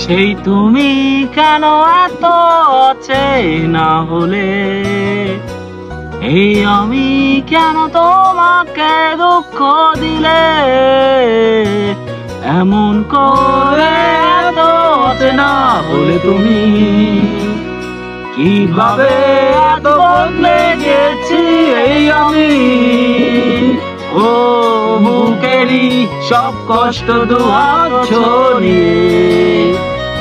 সেই তুমি কেন এত আছে না হলে? এই আমি কেন তোমাকে দুঃখ দিলে? এমন করে এত না হলে তুমি? কীভাবে এত বদলে গেছি এই আমি? ও বুকেরই সব কষ্ট দুহাত ছড়িয়ে।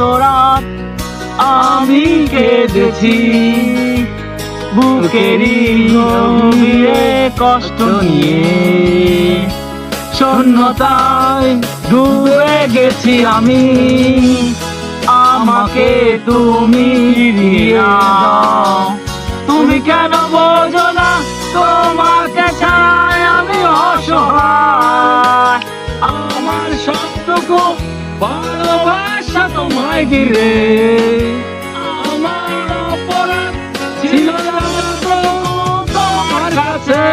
রাত আমি কেঁদেছি। বুকেরই গভীরে কষ্ট নিয়ে। শূন্যতায় ডুবে গেছি আমি। আমাকে তুমি তুমি কেন বোঝো তোমায় ঘিরে আমার অপরাধ ছিল তোমার কাছে।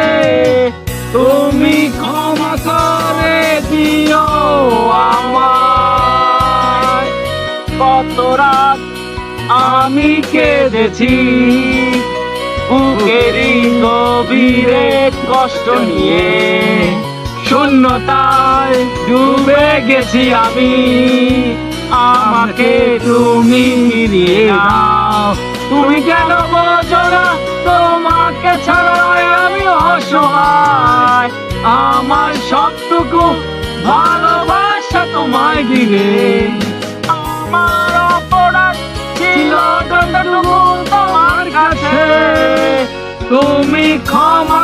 তুমি ক্ষমা করে দিও আমায়। কত রাত আমি কেঁদেছি। বুকেরই গভীরে কষ্ট নিয়ে। শূন্যতায় ডুবে গেছি আমি। ফিরিয়ে তুমি কেন বোঝো না? তোমাকে ছাড়াই আমি অসহায়। আমার সবটুকু ভালোবাসা তোমায় দিলে। আমার অপরাধ ছিল তোমার কাছে। তুমি ক্ষমা